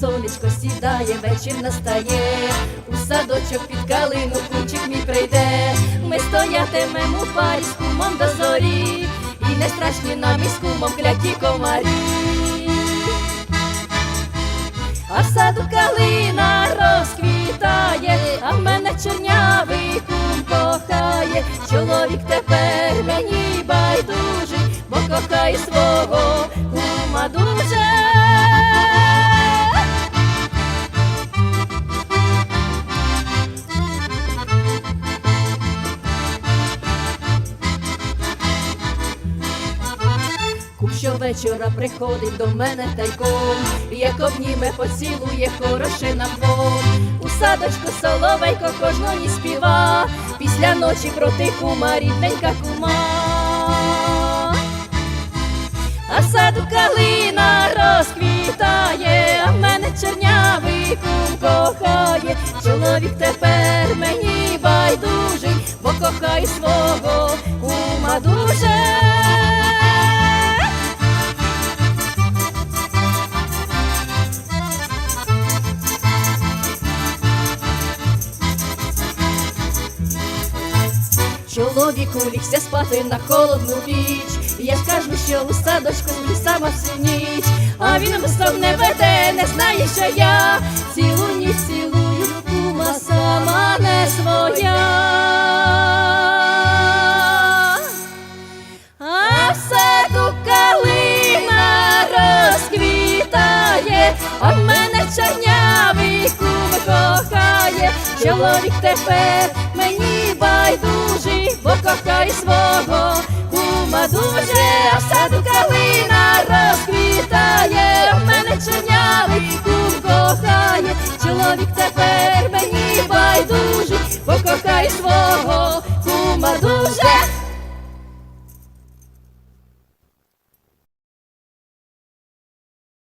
сонечко сідає, вечір настає, у садочок під калину кучик мій прийде. Ми стоятимемо у парі з кумом до зорі, і не страшні нам із кумом кляті комарі. А в саду калина розквітає, а в мене чорнявий кум кохає. Чоловік тепер мені байдужий, бо кохає свого кума дуже. Щовечора приходить до мене тайком, як обніме, поцілує хороше на двох. У садочку соловейко кожного ні співа, після ночі проти кума, рідненька кума. А саду калина розквітає, а в мене чорнявий кум кохає. Чоловік тепер мені байдужий, бо кохає свого кума дуже. Чоловіку лігся спати на холодну піч. Я скажу, що у садочку сама всю ніч, а він сон не веде, не знає, що я цілу ніч цілую, кума сама не своя. А в саду калина розквітає, а в мене чорнявий кум кохає. Чоловік тепер покохай свого, кума дуже, а в саду калина розквітає, в мене чорнявий кум кохає, чоловік тепер мені байдужий, покохай свого, кума дуже.